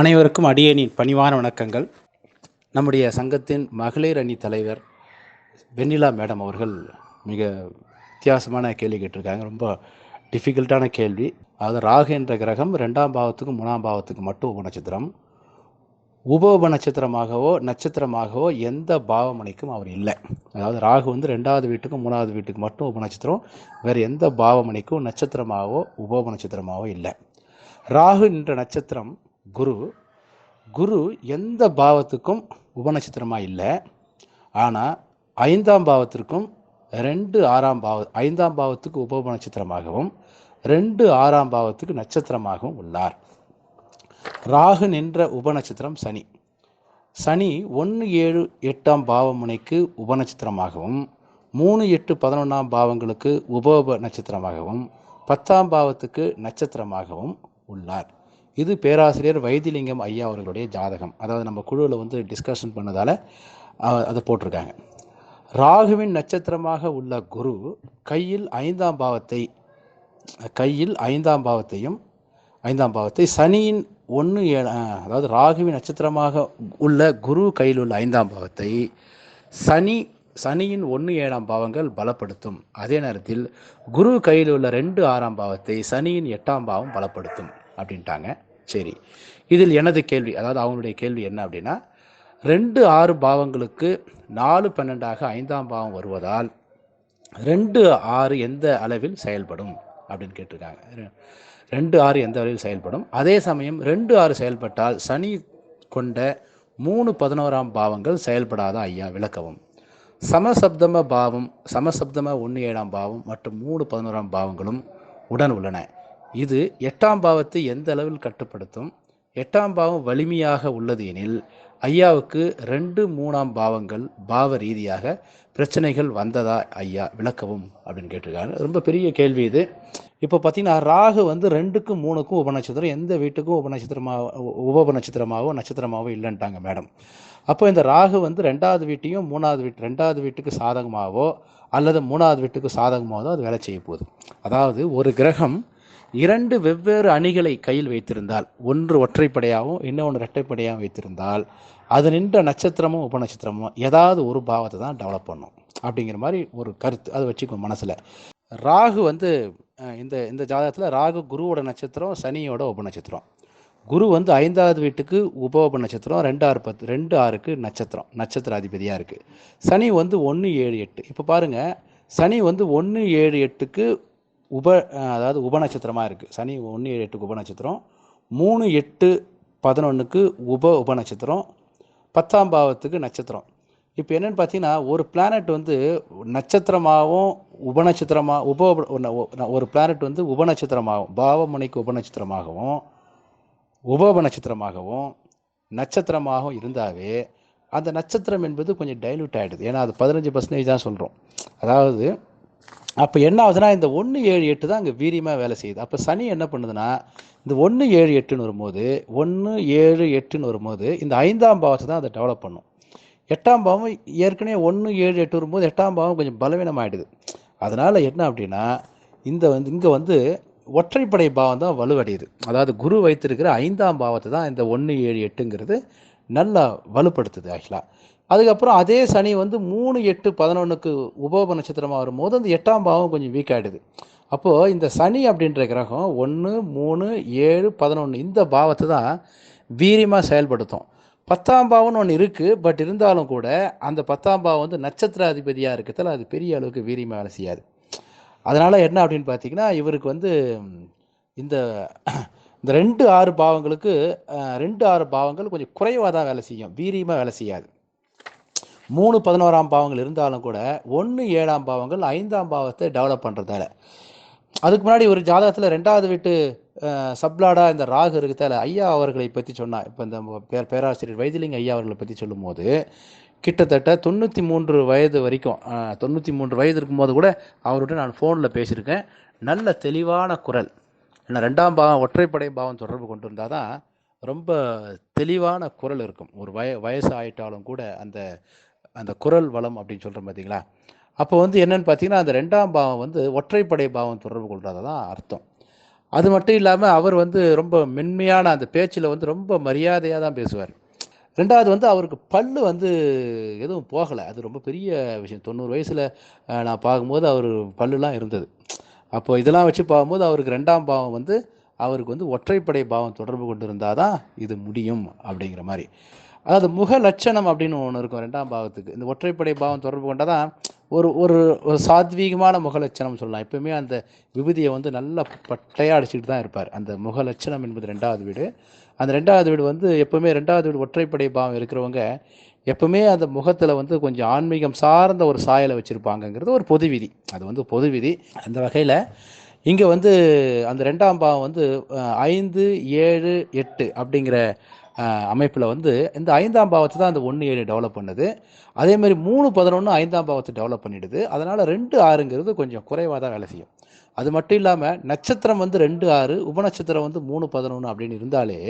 அனைவருக்கும் அடியேனின் பணிவான வணக்கங்கள். நம்முடைய சங்கத்தின் மகளிர் அணி தலைவர் வெண்ணிலா மேடம் அவர்கள் மிக வித்தியாசமான கேள்வி கேட்டிருக்காங்க. ரொம்ப டிஃபிகல்ட்டான கேள்வி. அதாவது ராகு என்ற கிரகம் ரெண்டாம் பாவத்துக்கும் மூணாம் பாவத்துக்கு மட்டும் உப நட்சத்திரம். உப உப நட்சத்திரமாகவோ நட்சத்திரமாகவோ எந்த பாவமணிக்கும் அவர் இல்லை. அதாவது ராகு வந்து ரெண்டாவது வீட்டுக்கும் மூணாவது வீட்டுக்கு மட்டும் உப நட்சத்திரம். வேறு எந்த பாவமணிக்கும் நட்சத்திரமாகவோ உப உப நட்சத்திரமாகவோ இல்லை. ராகு என்ற நட்சத்திரம் குரு குரு எந்த பாவத்துக்கும் உபநட்சத்திரமாக இல்லை. ஆனால் ஐந்தாம் பாவத்திற்கும் ரெண்டு ஆறாம் பாவ ஐந்தாம் பாவத்துக்கு உப நட்சத்திரமாகவும் ரெண்டு ஆறாம் பாவத்துக்கு நட்சத்திரமாகவும் உள்ளார். ராகு நின்ற உபநட்சத்திரம் சனி. சனி ஒன்று ஏழு எட்டாம் பாவமுனைக்கு உபநட்சத்திரமாகவும் மூணு எட்டு பதினொன்றாம் பாவங்களுக்கு உப உப நட்சத்திரமாகவும் பத்தாம் பாவத்துக்கு நட்சத்திரமாகவும் உள்ளார். இது பேராசிரியர் வைத்திலிங்கம் ஐயா அவர்களுடைய ஜாதகம். அதாவது நம்ம குழுவில் வந்து டிஸ்கஷன் பண்ணதால் அதை போட்டிருக்காங்க. ராகுவின் நட்சத்திரமாக உள்ள குரு கையில் ஐந்தாம் பாவத்தை கையில் ஐந்தாம் பாவத்தையும் ஐந்தாம் பாவத்தை சனியின் ஒன்று ஏழு அதாவது ராகுவின் நட்சத்திரமாக உள்ள குரு கையில் உள்ள ஐந்தாம் பாவத்தை சனி சனியின் ஒன்று ஏழாம் பாவங்கள் பலப்படுத்தும். அதே நேரத்தில் குரு கையில் உள்ள ரெண்டு ஆறாம் பாவத்தை சனியின் எட்டாம் பாவம் பலப்படுத்தும். அப்படின்ட்டாங்க. சரி. இதில் எனது கேள்வி அதாவது அவங்களுடைய கேள்வி என்ன அப்படின்னா ரெண்டு ஆறு பாவங்களுக்கு நாலு பன்னெண்டாக ஐந்தாம் பாவம் வருவதால் ரெண்டு ஆறு எந்த அளவில் செயல்படும் அப்படின்னு கேட்டிருக்காங்க. ரெண்டு ஆறு எந்த அளவில் செயல்படும்? அதே சமயம் ரெண்டு ஆறு செயல்பட்டால் சனி கொண்ட மூணு பதினோராம் பாவங்கள் செயல்படாத ஐயா? விளக்கவும். சமசப்தம பாவம் சமசப்தம ஒன்று ஏழாம் பாவம் மற்றும் மூணு பதினோராம் பாவங்களும் உடன் உள்ளன. இது எட்டாம் பாவத்தை எந்த அளவில் கட்டுப்படுத்தும்? எட்டாம் பாவம் வலிமையாக உள்ளது எனில் ஐயாவுக்கு ரெண்டு மூணாம் பாவங்கள் பாவ ரீதியாக பிரச்சனைகள் வந்ததா ஐயா? விளக்கவும் அப்படின்னு கேட்டிருக்காங்க ரொம்ப பெரிய கேள்வி இது. இப்போ பார்த்தீங்கன்னா ராகு வந்து ரெண்டுக்கும் மூணுக்கும் உபநட்சத்திரம் எந்த வீட்டுக்கும் உபநட்சத்திரமாக உப நட்சத்திரமாகவோ நட்சத்திரமாகவோ இல்லைன்ட்டாங்க மேடம். அப்போ இந்த ராகு வந்து ரெண்டாவது வீட்டையும் மூணாவது வீட்டு ரெண்டாவது வீட்டுக்கு சாதகமாகவோ அல்லது மூணாவது வீட்டுக்கு சாதகமாகவோ அது வேலை செய்ய போகுது. அதாவது ஒரு கிரகம் இரண்டு வெவ்வேறு அணிகளை கையில் வைத்திருந்தால் ஒன்று ஒற்றைப்படையாகவும் இன்னொன்று இரட்டைப்படையாகவும் வைத்திருந்தால் அது நின்ற நட்சத்திரமும் உபநட்சத்திரமும் ஏதாவது ஒரு பாவத்தை தான் டெவலப் பண்ணும். அப்படிங்கிற மாதிரி ஒரு கருத்து அதை வச்சுக்கோ மனசில். ராகு வந்து இந்த இந்த ஜாதகத்தில் ராகு குருவோட நட்சத்திரம் சனியோட உபநட்சத்திரம் குரு வந்து ஐந்தாவது வீட்டுக்கு உப உப நட்சத்திரம் ரெண்டு ஆறு பத்து ரெண்டு ஆறுக்கு நட்சத்திரம் நட்சத்திர அதிபதியாக இருக்குது சனி வந்து ஒன்று ஏழு எட்டு. இப்போ பாருங்கள் சனி வந்து ஒன்று ஏழு எட்டுக்கு உப அதாவது உப நட்சத்திரமாக இருக்குது சனி ஒன்று எட்டுக்கு உப நட்சத்திரம். மூணு எட்டு பதினொன்றுக்கு உப உப நட்சத்திரம். பத்தாம் பாவத்துக்கு நட்சத்திரம். இப்போ என்னென்னு பார்த்தீங்கன்னா ஒரு பிளானட் வந்து நட்சத்திரமாகவும் உபநட்சத்திரமாக உப ஒரு பிளானட் வந்து உபநட்சத்திரமாகவும் பாவமுனைக்கு உபநட்சத்திரமாகவும் உபோப நட்சத்திரமாகவும் நட்சத்திரமாகவும் இருந்தாவே அந்த நட்சத்திரம் என்பது கொஞ்சம் டைல்யூட் ஆகிடுது ஏன்னா அது பதினஞ்சு பர்சன்டேஜ் தான் சொல்கிறோம் அதாவது அப்போ என்ன ஆகுதுன்னா இந்த ஒன்று ஏழு எட்டு தான் அங்கே வீரியமாக வேலை செய்யுது. அப்போ சனி என்ன பண்ணுதுன்னா இந்த ஒன்று ஏழு எட்டுன்னு வரும்போது ஒன்று ஏழு எட்டுன்னு வரும்போது இந்த ஐந்தாம் பாவத்தை தான் அதை டெவலப் பண்ணும். எட்டாம் பாவம் ஏற்கனவே ஒன்று ஏழு எட்டு வரும்போது எட்டாம் பாவம் கொஞ்சம் பலவீனமாயிடுது. அதனால் என்ன அப்படின்னா இந்த வந்து இங்கே வந்து ஒற்றைப்படை பாவம் தான் வலுவடையுது. அதாவது குரு வைத்திருக்கிற ஐந்தாம் பாவத்தை தான் இந்த ஒன்று ஏழு எட்டுங்கிறது நல்லா வலுப்படுத்துது ஆக்சுவலாக அதுக்கப்புறம் அதே சனி வந்து மூணு எட்டு பதினொன்றுக்கு உபோப நட்சத்திரமாக வரும்போது அந்த எட்டாம் பாவம் கொஞ்சம் வீக் ஆகிடுது அப்போது இந்த சனி அப்படின்ற கிரகம் ஒன்று மூணு ஏழு பதினொன்று இந்த பாவத்தை தான் வீரியமாக செயல்படுத்தும். பத்தாம் பாவம்னு ஒன்று இருக்குது பட் இருந்தாலும் கூட அந்த பத்தாம் பாவம் வந்து நட்சத்திர அதிபதியாக இருக்கிறதால அது பெரிய அளவுக்கு வீரியமாக வேலை செய்யாது. அதனால் என்ன அப்படின்னு பார்த்தீங்கன்னா இவருக்கு வந்து இந்த இந்த ரெண்டு ஆறு பாவங்களுக்கு ரெண்டு ஆறு பாவங்கள் கொஞ்சம் குறைவாக தான் வேலை செய்யும். வீரியமாக வேலை செய்யாது. மூணு பதினோராம் பாவங்கள் இருந்தாலும் கூட ஒன்று ஏழாம் பாவங்கள் ஐந்தாம் பாவத்தை டெவலப் பண்ணுறதால அதுக்கு முன்னாடி ஒரு ஜாதகத்தில் ரெண்டாவது வீட்டு சப்லாடா இந்த ராகு இருக்கிறதால ஐயா அவர்களை பற்றி சொன்னா இப்போ இந்த பேர் பேராசிரியர் வைத்திலிங்க ஐயா அவர்களை பற்றி சொல்லும்போது கிட்டத்தட்ட தொண்ணூற்றி மூன்று வயது வரைக்கும் தொண்ணூற்றி மூன்று வயது இருக்கும்போது கூட அவர்கிட்ட நான் ஃபோனில் பேசியிருக்கேன். நல்ல தெளிவான குரல். ஏன்னா ரெண்டாம் பாவம் ஒற்றைப்படை பாவம் தொடர்பு கொண்டு இருந்தால் தான் ரொம்ப தெளிவான குரல் இருக்கும். ஒரு வய வயசு ஆயிட்டாலும் கூட அந்த அந்த குரல் வளம் அப்படின்னு சொல்கிறோம் பார்த்தீங்களா அப்போ வந்து என்னென்னு பார்த்தீங்கன்னா அந்த ரெண்டாம் பாவம் வந்து ஒற்றைப்படை பாவம் தொடர்பு கொள்றதா தான் அர்த்தம். அது மட்டும் இல்லாமல் அவர் வந்து ரொம்ப மென்மையான அந்த பேச்சில் வந்து ரொம்ப மரியாதையாக தான் பேசுவார். ரெண்டாவது வந்து அவருக்கு பல்லு வந்து எதுவும் போகலை. அது ரொம்ப பெரிய விஷயம். தொண்ணூறு வயசில் நான் பார்க்கும்போது அவர் பல்லுலாம் இருந்தது. அப்போ இதெல்லாம் வச்சு பார்க்கும்போது அவருக்கு ரெண்டாம் பாவம் வந்து அவருக்கு வந்து ஒற்றைப்படை பாவம் தொடர்பு கொண்டு இருந்தால் தான் இது முடியும் அப்படிங்கிற மாதிரி. அதாவது முக லட்சணம் அப்படின்னு ஒன்று இருக்கும் ரெண்டாம் பாவத்துக்கு இந்த ஒற்றைப்படை பாவம் தொடர்பு கொண்டால் தான் ஒரு ஒரு ஒரு சாத்வீகமான முகலட்சணம் சொல்லலாம். எப்பவுமே அந்த விபூதியை வந்து நல்லா பட்டையாக அடிச்சுட்டு தான் இருப்பார். அந்த முக லட்சணம் என்பது ரெண்டாவது வீடு. அந்த ரெண்டாவது வீடு வந்து எப்பவுமே ரெண்டாவது வீடு ஒற்றைப்படை பாவம் இருக்கிறவங்க எப்பவுமே அந்த முகத்தில் வந்து கொஞ்சம் ஆன்மீகம் சார்ந்த ஒரு சாயலை வச்சுருப்பாங்கங்கிறது ஒரு பொது விதி. அது வந்து பொது விதி. அந்த வகையில் இங்கே வந்து அந்த ரெண்டாம் பாவம் வந்து ஐந்து ஏழு எட்டு அப்படிங்கிற அமைப்பில் வந்து இந்த ஐந்தாம் பாவத்தை தான் அந்த ஒன்று ஏழு டெவலப் பண்ணுது. அதே மாதிரி மூணு பதினொன்று ஐந்தாம் பாவத்தை டெவலப் பண்ணிடுது. அதனால் ரெண்டு ஆறுங்கிறது கொஞ்சம் குறைவாக தான் வேலை செய்யும். அது மட்டும் இல்லாமல் நட்சத்திரம் வந்து ரெண்டு ஆறு உபநட்சத்திரம் வந்து மூணு பதினொன்று அப்படின்னு இருந்தாலே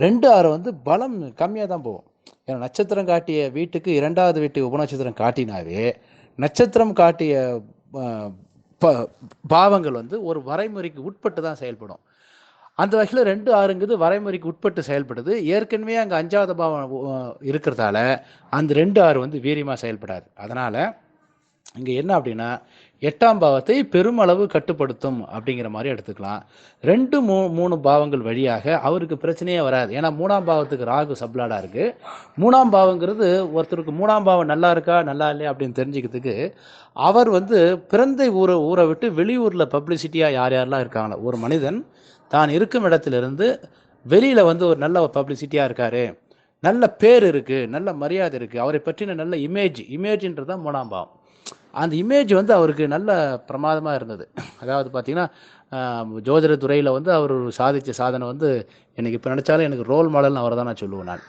ரெண்டு ஆறு வந்து பலம் கம்மியாக தான் போகும். ஏன்னா நட்சத்திரம் காட்டிய வீட்டுக்கு இரண்டாவது வீட்டு உபநட்சத்திரம் காட்டினாவே நட்சத்திரம் காட்டிய ப- பாவங்கள் வந்து ஒரு வரைமுறைக்கு உட்பட்டு தான் செயல்படும். அந்த வகையில் ரெண்டு ஆறுங்கிறது வரைமுறைக்கு உட்பட்டு செயல்படுது. ஏற்கனவே அங்கே அஞ்சாவது பாவம் இருக்கிறதால அந்த ரெண்டு ஆறு வந்து வீரியமாக செயல்படாது. அதனால் இங்கே என்ன அப்படின்னா எட்டாம் பாவத்தை பெருமளவு கட்டுப்படுத்தும் அப்படிங்கிற மாதிரி எடுத்துக்கலாம். ரெண்டு மூ மூணு பாவங்கள் வழியாக அவருக்கு பிரச்சனையே வராது. ஏன்னா மூணாம் பாவத்துக்கு ராகு சப்ளாடாக இருக்கு. மூணாம் பாவங்கிறது ஒருத்தருக்கு மூணாம் பாவம் நல்லா இருக்கா நல்லா இல்லையா அப்படின்னு தெரிஞ்சுக்கிறதுக்கு அவர் வந்து பிறந்த ஊரை ஊரை விட்டு வெளியூரில் பப்ளிசிட்டியாக யார் யாரெல்லாம் இருக்காங்களோ ஒரு மனிதன் தான் இருக்கும் இடத்துலேருந்து வெளியில் வந்து ஒரு நல்ல பப்ளிசிட்டியாக இருக்கார். நல்ல பேர் இருக்குது நல்ல மரியாதை இருக்குது அவரை பற்றின நல்ல இமேஜ் இமேஜ்ன்றது தான் மூணாம் பாவம். அந்த இமேஜ் வந்து அவருக்கு நல்ல பிரமாதமாக இருந்தது. அதாவது பார்த்தீங்கன்னா ஜோதிட துறையில் வந்து அவர் சாதித்த சாதனை வந்து எனக்கு இப்போ நினச்சாலும் எனக்கு ரோல் மாடல்னு அவரை தான் நான் சொல்லுவேன் நான்.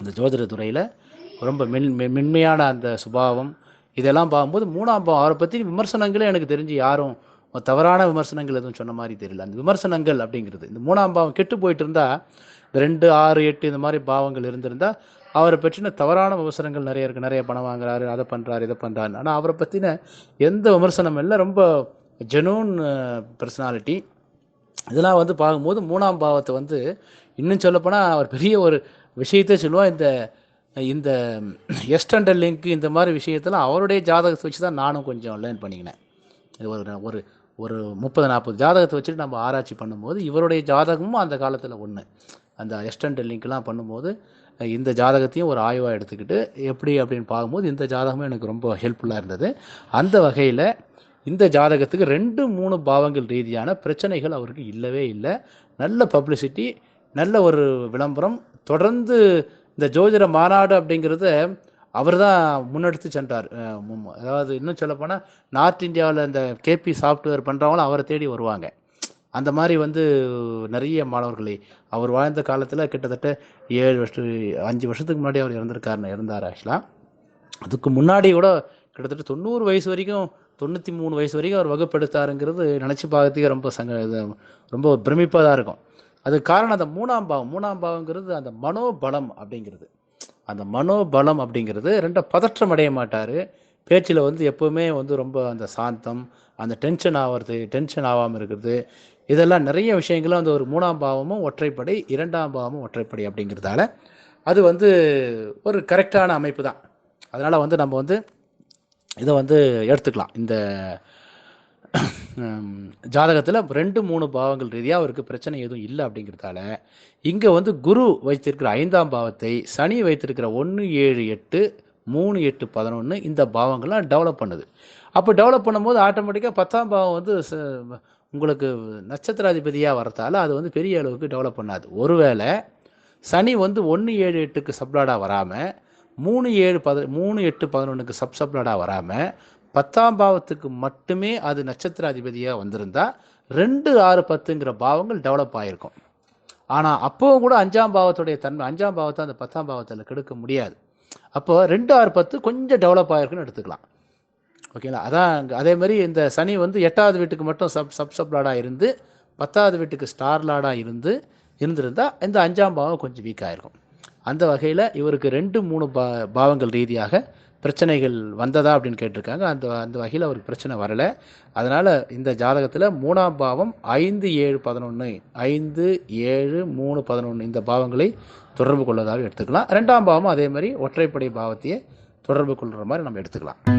இந்த ஜோதிட துறையில் ரொம்ப மென் மெ- மென்மையான அந்த சுபாவம் இதெல்லாம் பார்க்கும்போது மூணாம் பாவம் அவரை பற்றி விமர்சனங்களே எனக்கு தெரிஞ்சு யாரும் தவறான விமர்சனங்கள் எதுவும் சொன்ன மாதிரி தெரியல. அந்த விமர்சனங்கள் அப்படிங்கிறது இந்த மூணாம் பாவம் கெட்டு போயிட்டு இருந்தால் ரெண்டு ஆறு எட்டு இந்த மாதிரி பாவங்கள் இருந்திருந்தால் அவரை பற்றின தவறான விமர்சனங்கள் நிறைய இருக்குது நிறைய பணம் வாங்குறாரு அதை பண்ணுறாரு இதை பண்ணுறாரு ஆனால் அவரை பற்றின எந்த விமர்சனம் இல்லை. ரொம்ப ஜெனூன் பர்சனாலிட்டி இதெல்லாம் வந்து பார்க்கும்போது மூணாம் பாவத்தை வந்து இன்னும் சொல்லப்போனால் அவர் பெரிய ஒரு விஷயத்தை சொல்லுவோம் இந்த இந்த எஸ்டண்டர் லிங்க் இந்த மாதிரி விஷயத்தில் அவருடைய ஜாதகத்தை வச்சு தான் நானும் கொஞ்சம் லேர்ன் பண்ணிக்கினேன். இது ஒரு ஒரு ஒரு முப்பது நாற்பது ஜாதகத்தை வச்சுட்டு நம்ம ஆராய்ச்சி பண்ணும்போது இவருடைய ஜாதகமும் அந்த காலத்தில் ஒன்று அந்த எஸ்டண்டர் லிங்க்லாம் பண்ணும்போது இந்த ஜாதகத்தையும் ஒரு ஆய்வாக எடுத்துக்கிட்டு எப்படி அப்படின்னு பார்க்கும்போது இந்த ஜாதகமும் எனக்கு ரொம்ப ஹெல்ப்ஃபுல்லாக இருந்தது. அந்த வகையில் இந்த ஜாதகத்துக்கு ரெண்டு மூணு பாவங்கள் ரீதியான பிரச்சனைகள் அவருக்கு இல்லவே இல்லை. நல்ல பப்ளிசிட்டி நல்ல ஒரு விளம்பரம். தொடர்ந்து இந்த ஜோதிட மாநாடு அப்படிங்கிறத அவர் தான் முன்னெடுத்து சென்றார். அதாவது இன்னும் சொல்லப்போனால் நார்த் இந்தியாவில் இந்த கேபி சாஃப்ட்வேர் பண்ணுறவங்களும் அவரை தேடி வருவாங்க. அந்த மாதிரி வந்து நிறைய மாணவர்களை அவர் வாழ்ந்த காலத்தில் கிட்டத்தட்ட ஏழு வருஷம் அஞ்சு வருஷத்துக்கு முன்னாடி அவர் இறந்திருக்காருன்னு இருந்தார் ஆக்சுவலாக அதுக்கு முன்னாடி கூட கிட்டத்தட்ட தொண்ணூறு வயசு வரைக்கும் தொண்ணூற்றி மூணு வயசு வரைக்கும் அவர் வகுப்பெடுத்தாருங்கிறது நினச்சி பார்க்கறதுக்கே ரொம்ப சங்க ரொம்ப பிரமிப்பாக தான் இருக்கும். அதுக்கு காரணம் அந்த மூணாம் பாவம். மூணாம் பாவங்கிறது அந்த மனோபலம் அப்படிங்கிறது. அந்த மனோபலம் அப்படிங்கிறது ரெண்ட பதற்றம் அடைய மாட்டார். பேச்சில் வந்து எப்போவுமே வந்து ரொம்ப அந்த சாந்தம் அந்த டென்ஷன் ஆகிறது டென்ஷன் ஆகாமல் இருக்கிறது. இதெல்லாம் நிறைய விஷயங்களும் அந்த ஒரு மூணாம் பாவமும் ஒற்றைப்படை இரண்டாம் பாவமும் ஒற்றைப்படை அப்படிங்கிறதால அது வந்து ஒரு கரெக்டான அமைப்பு தான். அதனால் வந்து நம்ம வந்து இதை வந்து எடுத்துக்கலாம். இந்த ஜாதகத்தில் ரெண்டு மூணு பாவங்கள் ரீதியாக அவருக்கு பிரச்சனை எதுவும் இல்லை அப்படிங்கிறதால இங்கே வந்து குரு வைத்திருக்கிற ஐந்தாம் பாவத்தை சனி வைத்திருக்கிற ஒன்று ஏழு எட்டு மூணு எட்டு பதினொன்று இந்த பாவங்கள்லாம் டெவலப் பண்ணுது. அப்போ டெவலப் பண்ணும்போது ஆட்டோமேட்டிக்காக பத்தாம் பாவம் வந்து ச- உங்களுக்கு நட்சத்திராதிபதியாக வரதால அது வந்து பெரிய அளவுக்கு டெவலப் பண்ணாது. ஒருவேளை சனி வந்து ஒன்று ஏழு எட்டுக்கு சப்ளாடாக வராமல் மூணு ஏழு பத மூணு எட்டு பதினொன்றுக்கு சப் சப்ளாடாக வராமல் பத்தாம் பாவத்துக்கு மட்டுமே அது நட்சத்திராதிபதியாக வந்திருந்தால் ரெண்டு ஆறு பத்துங்கிற பாவங்கள் டெவலப் ஆகிருக்கும் ஆனால் அப்போவும் கூட அஞ்சாம் பாவத்துடைய தன்மை அஞ்சாம் பாவத்தை அந்த பத்தாம் பாவத்தில் கெடுக்க முடியாது. அப்போ ரெண்டு ஆறு பத்து கொஞ்சம் டெவலப் ஆகிருக்குன்னு எடுத்துக்கலாம். ஓகேங்களா அதான் அதே மாதிரி இந்த சனி வந்து எட்டாவது வீட்டுக்கு மட்டும் சப் சப் சப் லாடாக இருந்து பத்தாவது வீட்டுக்கு ஸ்டார் லாடாக இருந்து இருந்திருந்தா இந்த அஞ்சாம் பாவம் கொஞ்சம் வீக்காக இருக்கும் அந்த வகையில் இவருக்கு ரெண்டு மூணு பா பாவங்கள் ரீதியாக பிரச்சனைகள் வந்ததா அப்படின்னு கேட்டிருக்காங்க. அந்த அந்த வகையில் அவருக்கு பிரச்சனை வரலை. அதனால் இந்த ஜாதகத்தில் மூணாம் பாவம் ஐந்து ஏழு பதினொன்று ஐந்து ஏழு மூணு பதினொன்று இந்த பாவங்களை தொடர்பு கொள்வதாக எடுத்துக்கலாம். ரெண்டாம் பாவமும் அதே மாதிரி ஒற்றைப்படை பாவத்தையே தொடர்பு கொள்கிற மாதிரி நம்ம எடுத்துக்கலாம்.